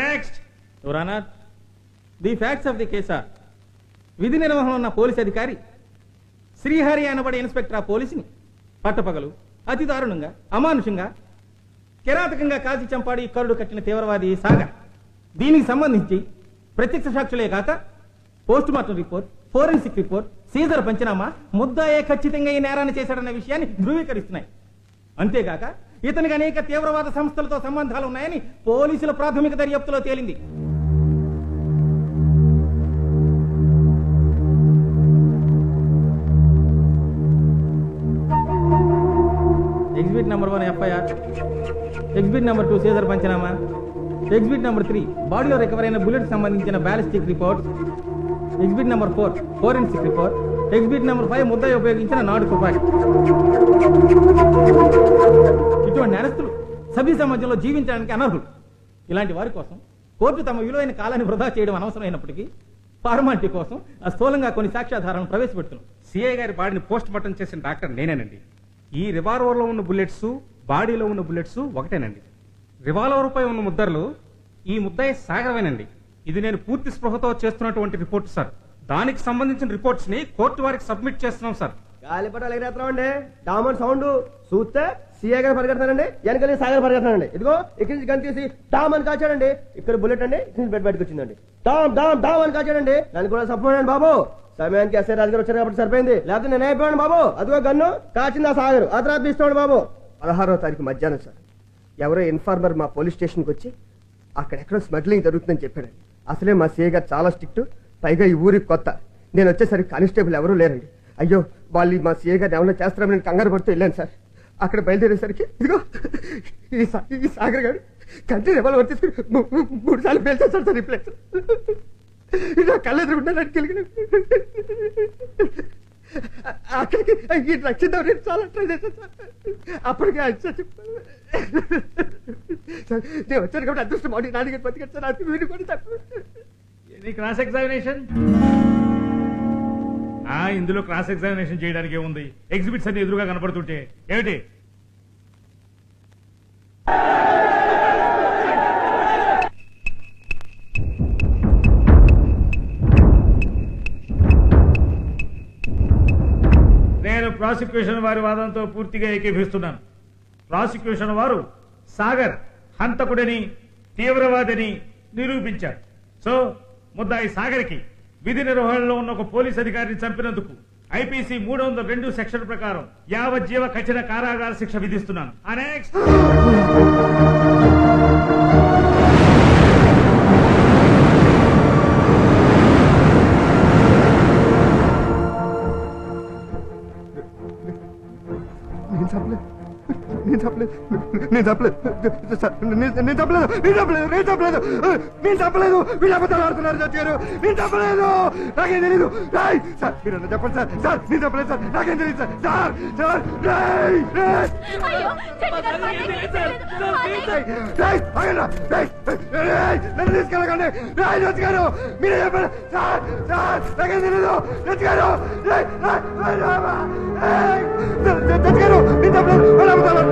Next your honour the facts of the case are విధి నిర్వహణ ఉన్న పోలీస్ అధికారి శ్రీహరి అనబడే ఇన్స్పెక్టర్ ఆ పోలీసుని పట్టపగలు అతి దారుణంగా అమానుషంగా కిరాతకంగా కాల్చి చంపాడి కరుడు కట్టిన తీవ్రవాది సాగర్. దీనికి సంబంధించి ప్రత్యక్ష సాక్షులే కాక post mortem report forensic report seizure panchnama ముద్దాయే ఖచ్చితంగా ఈ నేరాన్ని చేశాడన్న విషయాన్ని ధృవీకరిస్తున్నాయి. అంతేగాక ఇతనికి అనేక తీవ్రవాద సంస్థలతో సంబంధాలు ఉన్నాయని పోలీసుల ప్రాథమిక దర్యాప్తులో తేలింది. Exhibit number one FIR exhibit number two seizure panchnama exhibit number three బాడీలో రికవర్ అయిన బుల్లెట్ సంబంధించిన ballistic report exhibit number four forensic report exhibit number five ముద్దాయి ఉపయోగించిన నాడు తుపాకీ ఇటువంటి నేరస్తులు సభ్య సమాజంలో జీవించడానికి అనర్హులు. ఇలాంటి వారి కోసం కోర్టు తమ విలువైన కాలాన్ని వృధా చేయడం అనవసరమైనప్పటికీ ఫార్మాలిటీ కోసం ఆ స్థూలంగా కొన్ని సాక్ష్యాధారాలను ప్రవేశపెడుతున్నాం. సిఐ గారి బాడీని పోస్ట్ మార్టం చేసిన డాక్టర్ నేనేనండి. ఈ రివాల్వర్లో ఉన్న బుల్లెట్స్ బాడీలో ఉన్న బుల్లెట్స్ ఒకటేనండి. రివాల్వర్ పై ఉన్న ముద్దర్లు ఈ ముద్దాయి సాగరమేనండి. ఇది నేను పూర్తి స్పృహతో చేస్తున్నటువంటి రిపోర్ట్ సార్. దానికి సంబంధించిన రిపోర్ట్స్ని కోర్టు వారికి సబ్మిట్ చేస్తున్నాం సార్. గాలిపటాలు డామన్ సౌండ్. చూస్తే సీఏ గారు పరిగెడతానండి వెనకాల సాగర్ పరిగెడతానండి ఇదిగో ఇక్కడి నుంచి గన్ తీసి టామ్ అని కాచాడండి. ఇక్కడ బుల్లెట్ అండి ఇక్కడి నుంచి బెడ్ బయటకు వచ్చిందండి. టామ్ టామ్ డామ్ అని కాచాడండి. నన్ను కూడా సపోర్ట్ బాబు. సమయానికి ఎస్ఐ రాజు గారు వచ్చారు కాబట్టి సరిపోయింది. లేకపోతే నేను అయిపోయాను బాబు. అదిగో గన్ను కాచింది ఆ సాగర్. ఆ తర్వాత తీసుకోండి బాబు. పదహారో తారీఖు మధ్యాహ్నం సార్. ఎవరో ఇన్ఫార్మర్ మా పోలీస్ స్టేషన్కి వచ్చి అక్కడెక్కడో స్మగ్లింగ్ జరుగుతుందని చెప్పాడండి. అసలే మా సీఏ గారు చాలా స్ట్రిక్ట్. పైగా ఈ ఊరికి కొత్త. నేను వచ్చేసరికి కానిస్టేబుల్ ఎవరూ లేరండి. అయ్యో వాళ్ళు మా సీఏ గారు ఏమైనా చేస్తారని నేను కంగారు పడుతూ వెళ్ళాను సార్. అక్కడ బయలుదేరేసరికి ఇదిగో ఈ ఈ సాగర్ గారు కంటి రెవల్ తీసుకుని మూడు సార్లు పేల్చేస్తాడు సార్ ఈ ప్లేస్ కళ్ళు కళ్ళెదురుకుండా నడికెళ్ళిన అక్కడికి ఈ రక్షిద్దాం నేను చాలా ట్రై చేశాను సార్. అప్పటికే ఆయన సార్. నేను వచ్చాను కాబట్టి అదృష్టం మౌడి నాన్నగారు బతికాడు సార్ అది వీడు కూడా తప్పు. ఎనీ క్రాస్ ఎగ్జామినేషన్ ఆ ఇందులో క్రాస్ ఎగ్జామినేషన్ చేయడానికి ఏముంది? ఎగ్జిబిట్స్ అన్ని ఎదురుగా కనపడుతుంటే. ఏమిటి? నేను ప్రాసిక్యూషన్ వారి వాదంతో పూర్తిగా ఏకీభిస్తున్నాను ప్రాసిక్యూషన్ వారు సాగర్ హంతకుడని తీవ్రవాదిని నిరూపించారు. సో ముద్దాయి సాగర్కి విధి నిర్వహణలో ఉన్న ఒక పోలీస్ అధికారిని చంపినందుకు ఐపీసీ మూడు వందల రెండు సెక్షన్ ప్రకారం యావజ్జీవ కఠిన కారాగార శిక్ష విధిస్తున్నాను. ఆ నెక్స్ట్ నేను చెప్పలేదు. నేను చెప్పలేదు. నేను చెప్పలేదు. సార్, నేను- చెప్పలేదు. నేను చెప్పలేదు. నేను చెప్పలేదు. నేను చెప్పలేదు. వీళ్ళు అబద్ధాలు ఆడుతున్నారు జడ్జి గారు. నేను చెప్పలేదు. నాకేం తెలీదు. రాయ్ సార్ మీరు అన్న చెప్పండి సార్. సార్ నేను చెప్పలేదు సార్. నాకేం తెలియదు sir. Sir sir Roy Roy. Roy ఆగండి. రాయ్ రాయ్ నన్ను తీసుకెళ్ళకండి. రాయ్ జడ్జి గారు మీరే చెప్పండి. సార్ సార్ నాకేం తెలీదు. జడ్జి గారు రాయ్ రాయ్ రాయ్ రాయ్ జడ్జి గారు నేను చెప్పలేదు. వాళ్ళు అబద్ధాలు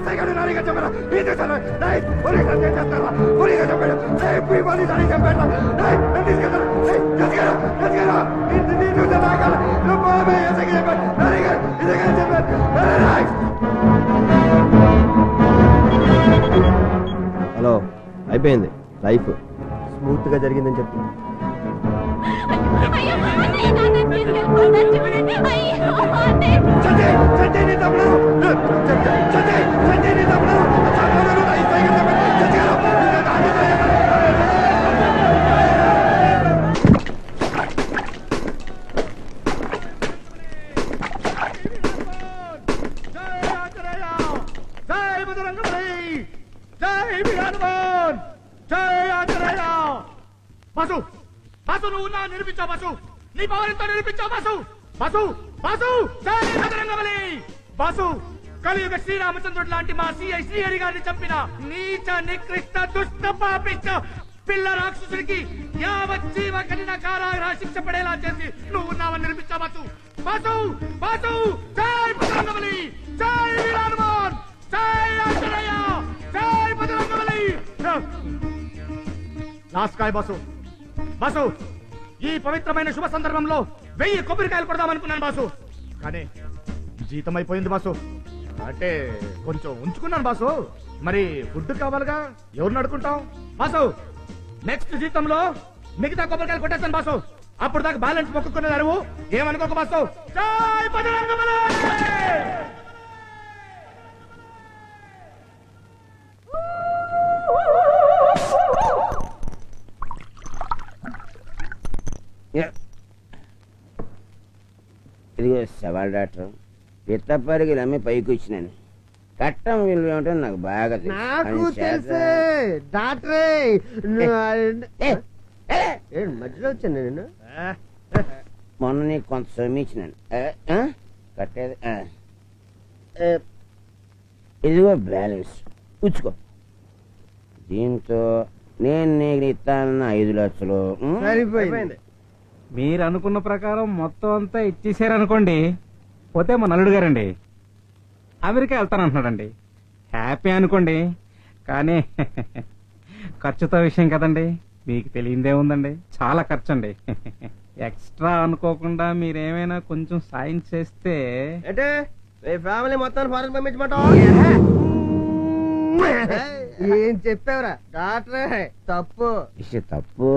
గారు నాకేం తెలీదు నేను చెప్పలేదు సార్ రాయ్ రాయ్ నేను మొత్తం నీకు చూసారా ఎస్ఐ గారు నాని నాని గారు చెప్పారా రాయ్ కన్ను వదలండి రాయ్ ఈ జడ్జి గారితో అంతా చెప్పాలి జడ్జి గారు జడ్జి గారు రాయ్ వదలండి రాయ్ వద- రాయ్ రాయ్ రాయ్ రాయ్ రాయ్ నేను చెప్పలేదు అన్నయ్య రాజు గారు నేను ఎస్ఐ గారు నానిగా చెప్పారా నేను చూసాను రాయ్ పోలీస్ అని చెప్తారా పోలీస్ చెప్పాడు రాయ్ పోయి పోలీస్ అని చెప్పాడు రాయ్ నన్ను నేను నేను చూసాను నా. నువ్వు చెప్పాడు నాని చెప్పాడు హలో అయిపోయింది. లైఫ్. స్మూత్గా జరిగిందని చెప్తున్నా. అయ్యో అన్నయ్య నాన్న తీసుకెళ్ళిపోతారు చూడండి నీ తమ్ముడు చండి చండి నీ తమ్ముడు చండి నీ ఎస్ఐ గారు చెప్పాడు జడ్జి గారు నాని గారు చెప్పాడు జై ఆంజనేయ జై బజరంగబలి జై హనుమాన్ జై ఆంజనేయ బసు బసు నువ్వు నీ పవర్ ఎంతో నిరూపించావు బసు. Boss boss. జై బజరంగబలి బాసు. కలియుగ శ్రీరామచంద్రుడు లాంటి మా సిఐ శ్రీహరి గారిని చంపిన నీచ నికృష్ట దుష్ట పాపిష్ట పిల్ల రాక్షసుడికి యావత్ జీవ కఠిన కారాగ్రహ శిక్ష పడేలా చేసి నువ్వు ఉన్నావని నిర్మించా బాసు. Boss boss. జై బజరంగబలి జై వీరానుమాన్. జై ఆంజనేయ. జై బజరంగబలి లాస్ట్ కాయ బాసు. బాసు. ఈ పవిత్రమైన శుభ సందర్భంలో వెయ్యి కొబ్బరికాయలు కొడదామనుకున్నాను బాసు. కానీ జీతం అయిపోయింది బాసు. అంటే కొంచెం ఉంచుకున్నాను బాసు. మరి ఫుడ్ కావాలిగా? ఎవరు నడుకుంటాం బాసు నెక్స్ట్ జీతంలో మిగతా కొబ్బరికాయలు కొట్టేస్తాను బాసు. అప్పుడు దాకా బ్యాలెన్స్ మొక్కుకునేది అరువు. ఏమనుకోక బాసు? సవాల్ డాక్టర్ పిత్తప్పరికి నమ్మి పైకి వచ్చినాను కట్టం విలువ ఏమిటో నాకు బాగా తెలుసు. నాకు తెలుసు. డాక్టరే! ఏ, ఏ, ఏంటి మధ్యలో వచ్చాను నేను మొన్న నీకు కొంత ఆ? కట్టేది ఇదిగో బ్యాలెన్స్. ఉంచుకో దీంతో నేను నీకు ఇస్తానన్న ఐదు లక్షలు? సరిపోయింది. మీరు అనుకున్న ప్రకారం మొత్తం అంతా ఇచ్చేసారనుకోండి పోతే మా నల్లుడు గారండి. అమెరికా వెళ్తానంటున్నాడండి. హ్యాపీ అనుకోండి కానీ ఖర్చుతో విషయం కదండి. మీకు తెలియందే ఉందండి. చాలా ఖర్చు అండి ఎక్స్ట్రా అనుకోకుండా మీరేమైనా కొంచెం సాయం చేస్తే అంటే మీ ఫ్యామిలీ మొత్తాన్ని ఫారెన్ పంపించమంటావు? ఏం చెప్పావురా? డాక్టరే తప్పు. తప్పు.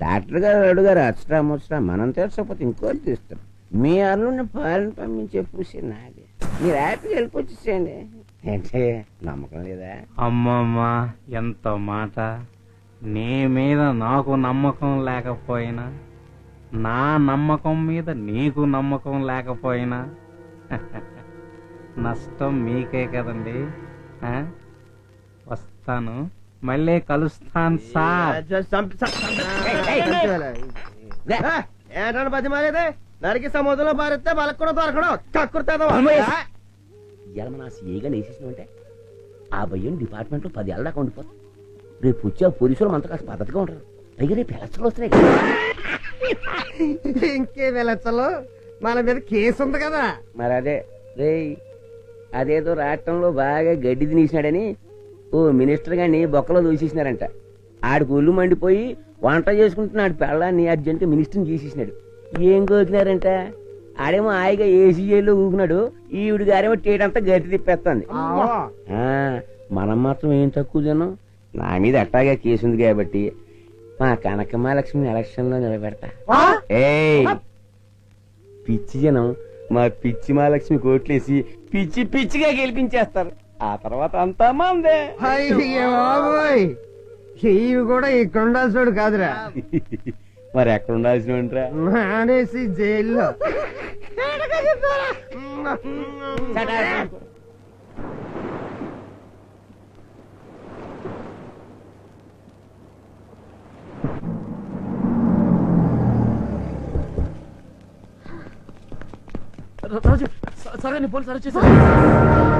డాక్టర్ గారు అడుగారు అచ్చటా ముచ్చటా మనం తెచ్చకపోతే ఇంకోటి తీస్తారు మీ అల్లుడిని పాలన పంపించే పూసి నాది. మీరు హ్యాపీగా వెళ్ళిపోచ్చేసేయండి ఏంటి నమ్మకం లేదా? అమ్మమ్మ ఎంత మాట. నీ మీద నాకు నమ్మకం లేకపోయినా నా నమ్మకం మీద నీకు నమ్మకం లేకపోయినా నష్టం మీకే కదండి? వస్తాను. మళ్ళీ కలుస్తాను సార్. ఏంటంటే పది మారేదే నరికి సముద్రంలో పారిస్తే వాళ్ళకి కూడా దొరకడం కక్కుర్తాదో ఇవాళ మన సీఏగా నేసేసినామంటే ఆ భయం డిపార్ట్మెంట్లో పది ఏళ్ళ దాకా ఉండిపోతుంది రేపు వచ్చే పోలీసులు మనతో కాస్త పద్ధతిగా ఉంటారు పైగా రేపు ఎలక్షన్లు వస్తున్నాయి ఇంకే వెళ్ళచ్చలు మన మీద కేసు ఉంది కదా? మరి అదే రే అదేదో రాష్ట్రంలో బాగా గడ్డి తినేసినాడని ఓ మినిస్టర్ గాని బొక్కలో దూసేసినారంట ఆడికి ఒళ్ళు మండిపోయి వంట చేసుకుంటున్నాడు పెళ్ళాన్ని అర్జెంట్ మినిస్టర్ని చేసేసినాడు. ఏం కోకినారంట? ఆడేమో హాయిగా ఏసీ జైల్లో ఊగినాడు ఈవిడ గారేమో టేటంతా గట్టి తిప్పేస్తుంది. ఆ, మనం మాత్రం ఏం తక్కువ జనం? నా మీద అట్టాగా కేసు ఉంది కాబట్టి మా కనకమాలక్ష్మి ఎలక్షన్లో నిలబెడతా. ఏయ్! పిచ్చి జనం మా పిచ్చి మహాలక్ష్మి కోట్లేసి పిచ్చి పిచ్చిగా గెలిపించేస్తారు. ఆ తర్వాత అంతా మందే. ఇవి కూడా ఇక్కడ ఉండాల్సిన కాదురా. మరి ఎక్కడ ఉండాల్సిన మానేసి జైల్లో. రాజు సరే పోలీసు అరెస్ట్ చేశారు